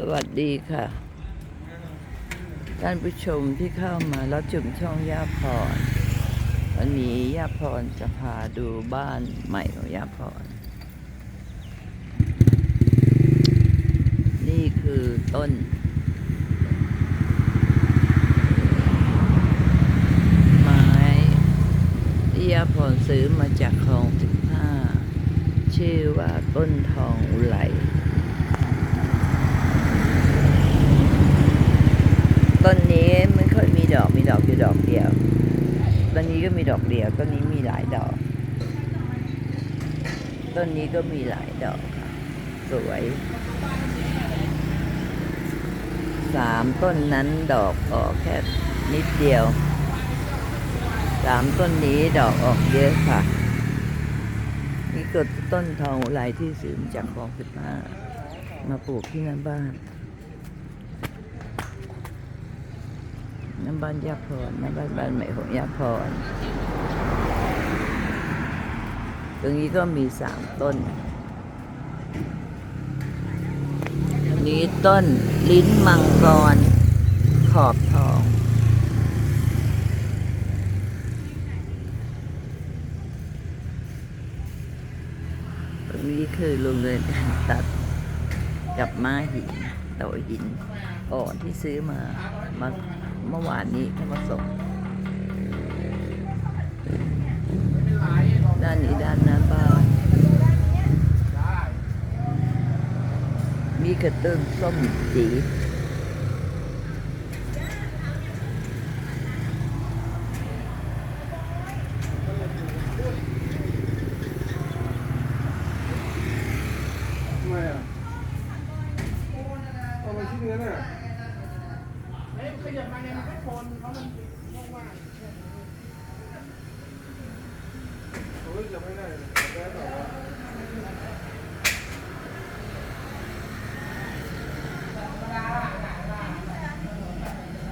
สวัสดีค่ะ ท่านผู้ชมที่เข้ามาแล้วจุ่มช่องย่าพร วันนี้ย่าพรจะพาดูบ้านใหม่ของย่าพร นี่คือต้นไม้ที่ย่าพรซื้อมาจากคลองสิบห้าชื่อว่าต้นทองอุไหล ต้นนี้ไม่ค่อยมีดอกมีดอกอยู่ดอกเดียวต้นนี้ก็มีดอกเดียวต้นนี้มีหลายดอก ต้นนี้ก็มีหลายดอกค่ะ สวยสามต้นนั้นดอกออกแค่นิดเดียวสามต้นนี้ดอกออกเยอะค่ะนี่ก็ต้นทองอุไรที่ซื้อมาจากคลองสิบห้ามาปลูกที่หน้าบ้าน น้ำบ้านยาพรน้ำบ้านบ้านใหม่ของยาพรตรงนี้ก็มีสามต้นอันนี้ต้นลิ้นมังกร ขอบทอง ตรงนี้คือโรงเรียนการตัดกับไม้หินโตหินอ่อนที่ซื้อมามา เมื่อวานนี้เขามาส่งด้านนี้ด้านหน้าบ้าน มีกระต้นส้มจีทำไมอะเอาไปที่เนื้อน่ะ เฮ้ยจะไม่ได้เลยได้เปล่าวะ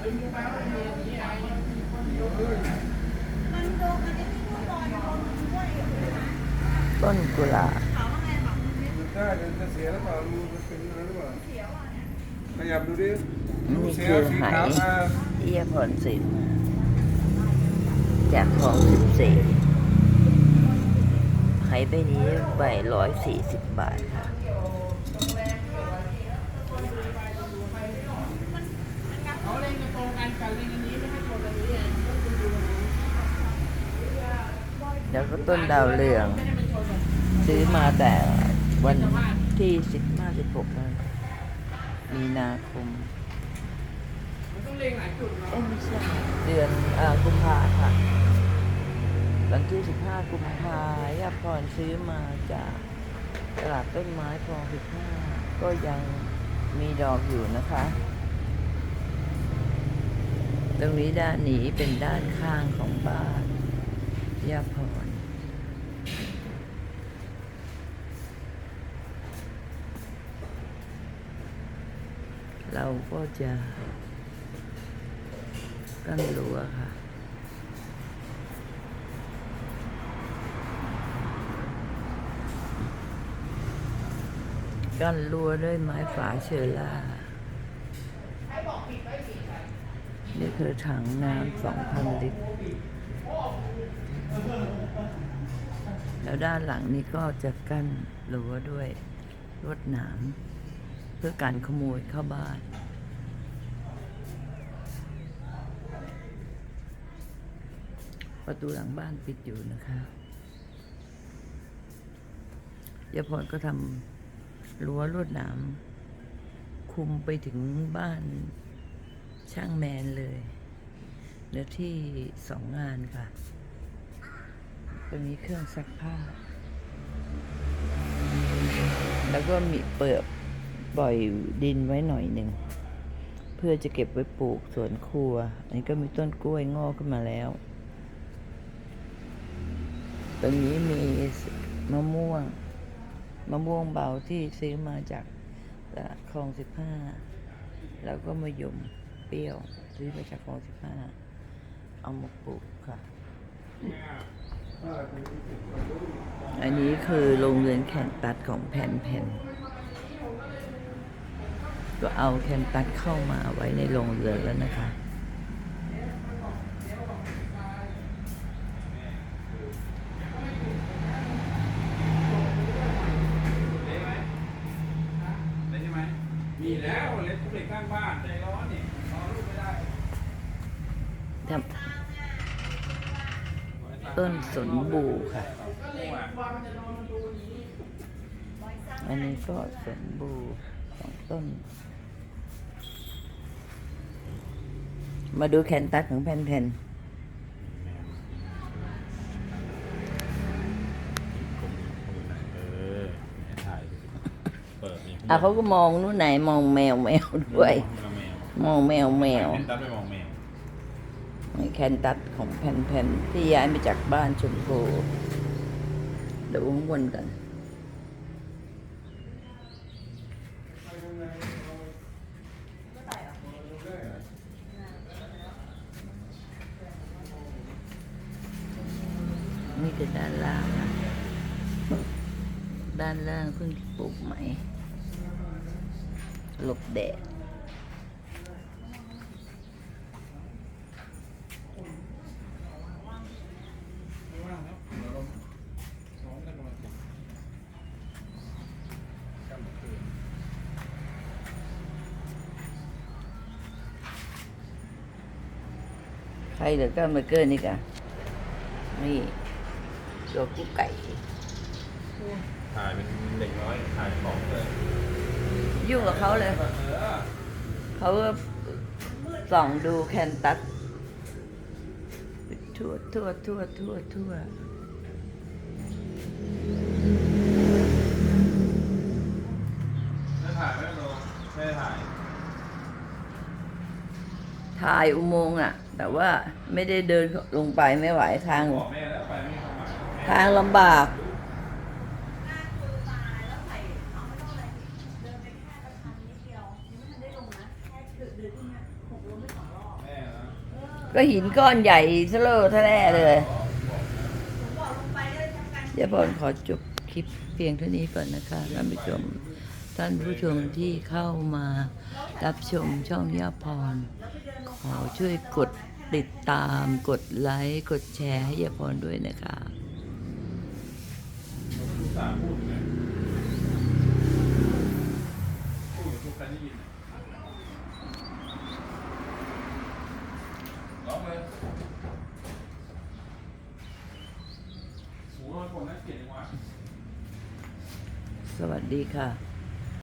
เดี๋ยวเฮ้ยต้นกุหลาบมันได้เดี๋ยวจะเสียหรือเปล่ารูมันเป็นอะไรหรือเปล่า ขยับดูดิรูนี่เสียคือสีไหขาวอะเอียผลสิบจากของสิบสี่ไข่ใบนี้ใบร้อยสี่สิบบาทค่ะแล้วก็ต้นดาวเรือง ซื้อมาแต่วันที่สิบห้าสิบหกมีนาค มมันต้องเล็งหลายจุดเนาะเอ้ยไม่ใช่เดือนอ่ากุมภาค่ะ วันที่สิบห้ากุมภาย่าพรซื้อมาจากตลาดต้นไม้คลองสิบห้าก็ยังมีดอกอยู่นะคะ ตรงนี้ด้านนี้เป็นด้านข้างของบ้านย่าพร เราก็จะกั้นรั้วค่ะ กั้นรั้วด้วยไม้ฝาเชอร่า นี่คือถังน้ำสองพันลิตร แล้วด้านหลังนี้ก็จะกั้นรั้วด้วยรวดหนาม พื่อการขโมยเข้าบ้านประตูหลังบ้านปิดอยู่นะคะยาพรก็ทำรั้วลวดหนามคุมไปถึงบ้านช่างแมนเลยเนื้อที่สองงานค่ะตรงนี้เครื่องซักผ้า แล้วก็มีเปิด ปล่อยดินไว้หน่อยหนึ่ง เพื่อจะเก็บไว้ปลูกสวนครัว อันนี้ก็มีต้นกล้วยงอกขึ้นมาแล้ว ตรงนี้มีมะม่วง มะม่วงเบาที่ซื้อมาจากตลาดคลองสิบห้าแล้วก็มะยมเปรี้ยว ซื้อมาจากคลองสิบห้าเอามาปลูกค่ะ อันนี้คือโรงเรียนแข่งตัดของแผ่นแผ่น ก็เอาแคนตัสเข้ามาไว้ในโรงเรือนแล้วนะคะเละไหมเละใช่ไหมมีแล้วเล็กเล็กข้างบ้านใจร้อนนี่รอลูกไม่ได้ทำต้นสนบูค่ะ อันนี้ก็สนบู สองต้น มาดูแคนตัสของแผ่นแผ่นเออให้ถ่ายดูสิเปิดนี่อะเขาก็มองนู่นไหนมองแมวแมวด้วย มองแมวมองแมวแมวเน้นตัดไปมองแมวนี่แคนตัสของแผ่นแผ่นที่ย้ายมาจากบ้านชมพูดูข้างบนกัน นี่คือด้านล่างนะ ด้านล่างเพิ่งปลูกใหม่ หลบแดด ไม่ว่างแล้วเดี๋ยวเราซ้อมกันก่อนกำลังคืน ใครเหลือก็มาเกอร์นี่กันนี่ตัวกุ๊กไก่ถ่ายเป็นเด็กน้อยถ่ายของเลยยุ่งกับเขาเลย เขาก็ส่องดูแคนตัสทั่วทั่วทั่วทั่วทั่วไม่ถ่ายไม่ลงไม่ได้ถ่าย ถ่ายอุโมงค์อะ แต่ว่าไม่ได้เดินลงไปไม่ไหวทาง ทางลำบาก ก็หินก้อนใหญ่ทะเลทะแล่เลยเดี๋ยวพรขอจบคลิปเพียงเท่านี้ก่อนนะคะท่านผู้ชม ท่านผู้ชมที่เข้ามารับชมช่องย่าพร ขอช่วยกดติดตามกดไลค์กดแชร์ให้ย่าพรด้วยนะคะลูกสาวพูดอยู่นะพูดอยู่ทุกคนได้ยินร้องเลยโอ้โหคนน่าเกลียดจังวะสวัสดีค่ะ